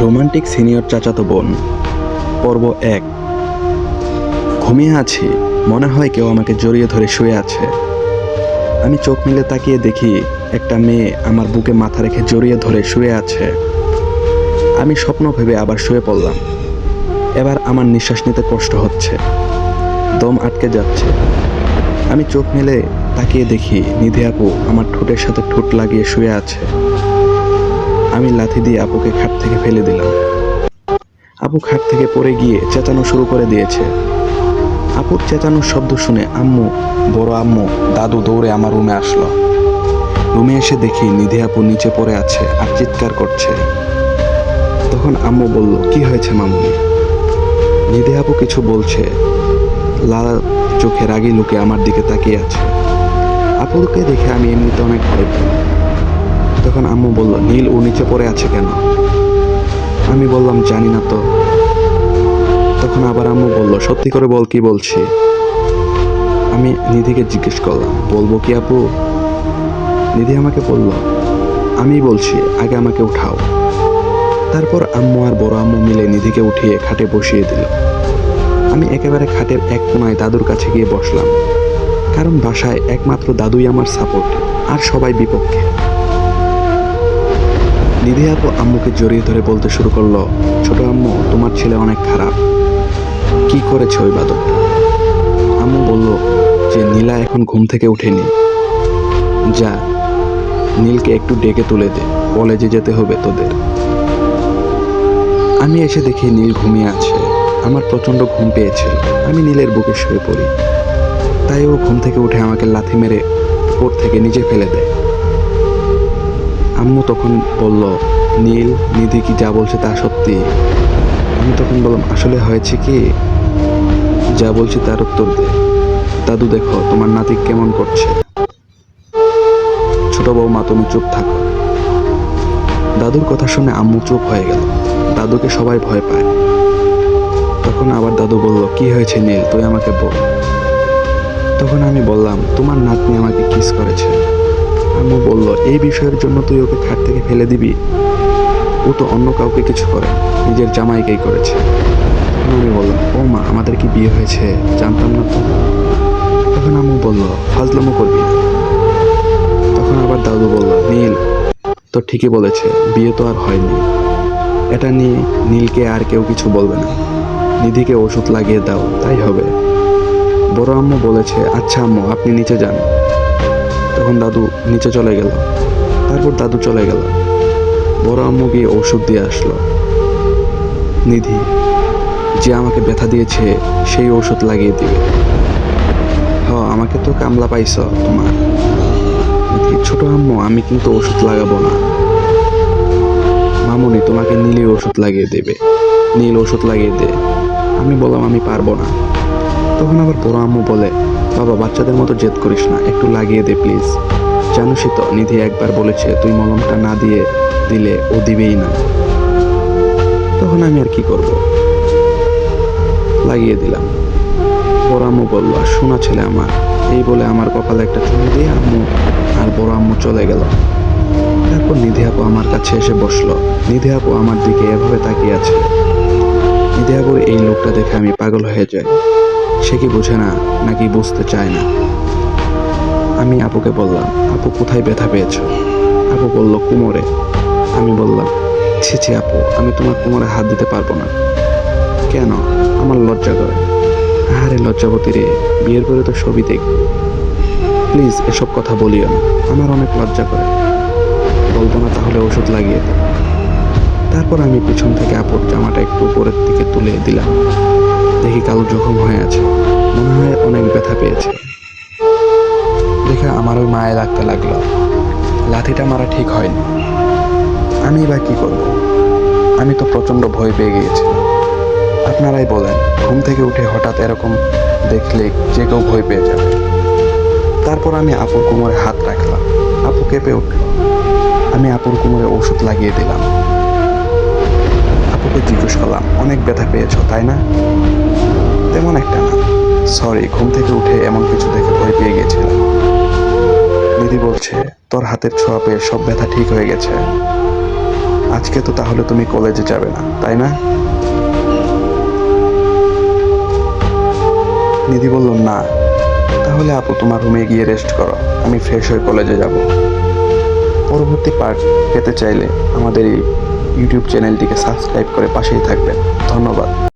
Romantic senior চাচাতো বোন। পর্ব এক। ঘুমিয়ে আছি। মনে হয় কেউ আমাকে জড়িয়ে ধরে শুয়ে আছে। আমি চোখ মেলে তাকিয়ে দেখি একটা মেয়ে আমার বুকে মাথা রেখে জড়িয়ে ধরে শুয়ে আছে। আমি স্বপ্ন ভেবে আবার শুয়ে পড়লাম। এবার আমার নিঃশ্বাস নিতে কষ্ট হচ্ছে। দম আটকে যাচ্ছে। আমি চোখ মেলে তাকিয়ে দেখি নিধি আপু আমার ঠোঁটের সাথে ঠোঁট লাগিয়ে শুয়ে আছে। আমি লাথি দিয়ে আপুকে খাট থেকে ফেলে দিলাম। আপু খাট থেকে পড়ে গিয়ে চেঁচানো শুরু করে দিয়েছে। আপুর চেঁচানোর শব্দ শুনে আম্মু, বড় আম্মু, দাদু দৌড়ে আমার রুমে আসলো। রুমে এসে দেখি নিধি আপু নিচে পড়ে আছে আর চিৎকার করছে। তখন আম্মু বলল, কি হয়েছে মামুনি? নিধি আপু কিছু বলছে। লাল চোখে রাগি লুকে আমার দিকে তাকিয়ে আছে। আপুরকে দেখে আমি এমনিতে অনেক ভয় পাই। তখন আম্মু বলল, নীল, ও নিচে পড়ে আছে কেন? আমি বললাম, জানি না তো। তখন আবার আম্মু বলল, সত্যি করে বল কি বলছি? আমি নিধিকে জিজ্ঞেস করলাম, বলব কি আপু? নিধি আমাকে বলল আমি বলছি, আগে আমাকে উঠাও। তারপর আম্মু আর বড় আম্মু মিলে নিধিকে উঠিয়ে খাটে বসিয়ে দিল। আমি একেবারে খাটের এক কোনায় দাদুর কাছে গিয়ে বসলাম, কারণ বাসায় একমাত্র দাদুই আমার সাপোর্ট আর সবাই বিপক্ষে। নিধি আপু আম্মুকে জড়িয়ে ধরে বলতে শুরু করল, ছোট আম্মু, তোমার ছেলে অনেক খারাপ। কি করেছে ওই বাদকটা আম্মু বলল, যে নীলা এখন ঘুম থেকে উঠেনি। যা, নীলকে একটু ডেকে তুলে দে, কলেজে যেতে হবে তোদের। আমি এসে দেখি নীল ঘুমিয়ে আছে। আমার প্রচণ্ড ঘুম পেয়েছে। আমি নীলের বুকে শুয়ে পড়ি। তাই ও ঘুম থেকে উঠে আমাকে লাথি মেরে উপর থেকে নিচে ফেলে দেয়। আম্মু তখন বলল, নীল, নিধি কি যা বলছে তা সত্যি? আমি তখন বললাম, আসলে হয়েছে কি? যা বলছি তার উত্তর দে। দাদু দেখো, তোমার নাতি কেমন করছে? ছোট বৌমা, তুমি চুপ থাকো। দাদুর কথা শুনে আম্মু চুপ হয়ে গেল। দাদুকে সবাই ভয় পায়। তখন আবার দাদু বলল, কি হয়েছে নীল? তুই আমাকে বল। তখন আমি বললাম, তোমার নাতনি আমাকে কিস করেছে। আম্মু বলল, এই বিষয়ের জন্য তুই ওকে খাট থেকে ফেলে দিবি। ও তো অন্য কাউকে কিছু করে নিজের জামাইকেই করেছে। আমি বললাম ও মা, আমাদের কি বিয়ে হয়েছে? জানতাম না তো। তখন আম্মু বলল, ফাজলামো করবি তখন আবার দাদু বলল, নীল, তো ঠিকই বলেছে, বিয়ে তো আর হয়নি। এটা নিয়ে নীলকে আর কেউ কিছু বলবে না। নিধিকে ওষুধ লাগিয়ে দাও, তাই হবে। বড় আম্মু বলেছে আচ্ছা আম্মু, আপনি নিচে যান। তখন দাদু নিচে চলে গেল। তারপর দাদু চলে গেল। বড় আম্মু গিয়ে ওষুধ দিয়ে আসলো। নিধি, যে আমাকে ব্যথা দিয়েছে, সেই ওষুধ লাগিয়ে দিবে। হ, আমাকে তো কামলা পাইছ তোমার। ছোট আম্মু, আমি কিন্তু ওষুধ লাগাবো না। মামুনি, তোমাকে নীলি ওষুধ লাগিয়ে দেবে। নীল ওষুধ লাগিয়ে দে। আমি বললাম, আমি পারব না। তখন আবার বড় আম্মু বলে বাবা বাচ্চাদের মতো জেদ করিস না, একটু লাগিয়ে দে প্লিজ। জানুসই তো নিধি একবার বলেছে, তুই মলমটা না দিয়ে দিলে ও দিবেই না। তখন আমি আর কি করব? লাগিয়ে দিলাম। বড় আম্মু বলল, আর শোনা ছেলে আমার, এই বলে আমার কপালে একটা চুমু দিয়ে আম্মু আর বড় আম্মু চলে গেল। তারপর নিধি আপু আমার কাছে এসে বসল। নিধি আপু আমার দিকে এভাবে তাকিয়ে আছে। আপুর এই লোকটা দেখে আমি পাগল হয়ে যাই। সে কি বোঝে না, নাকি বুঝতে চায় না? আমি আপুকে বললাম, আপু, কোথায় ব্যথা পেয়েছ? আপু বলল, কোমরে। আমি বললাম, ছি ছি, আপু, আমি তোমার কোমরে হাত দিতে পারব না। কেন? আমার লজ্জা করে। আরে লজ্জাবতী রে, বিয়ের পরে তো ছবি দেখব প্লিজ, এসব কথা বলিও না, আমার অনেক লজ্জা করে। বলব না তাহলে ওষুধ লাগিয়ে দে তারপর আমি পিছন থেকে আপুর জামাটা একটু উপরের দিকে তুলে দিলাম। দেখি কালো জখম হয়ে আছে। মনে হয় অনেক ব্যথা পেয়েছে। দেখে আমার ওই মায়ে লাগতে লাগল। লাথিটা মারা ঠিক হয়নি। আমি বা কি করব? আমি তো প্রচণ্ড ভয় পেয়ে গিয়েছিলাম। আপনারাই বলেন, ঘুম থেকে উঠে হঠাৎ এরকম দেখলে যে কেউ ভয় পেয়ে যাবে। তারপর আমি আপুর কোমরে হাত রাখলাম। আপু কেঁপে উঠল। আমি আপুর কোমরে ওষুধ লাগিয়ে দিলাম। আপুকে জিজ্ঞেস করলাম, অনেক ব্যথা পেয়েছ, তাই না? তেমন একটা না। সরি ঘুম থেকে উঠে এমন কিছু দেখে ভয় পেয়ে গেছিলাম। দিদি বলছে, তোর হাতের ছোঁয়া পেয়ে সব ব্যথা ঠিক হয়ে গেছে। আজকে তো তাহলে তুমি কলেজে যাবে না, তাই না? দিদি বলল, না। তাহলে আপু, তোমার রুমে গিয়ে রেস্ট করো। আমি ফ্রেশ হয়ে কলেজে যাব। পরবর্তী পার্ট পেতে চাইলে আমাদের এই ইউটিউব চ্যানেলটিকে সাবস্ক্রাইব করে পাশেই থাকবেন। ধন্যবাদ।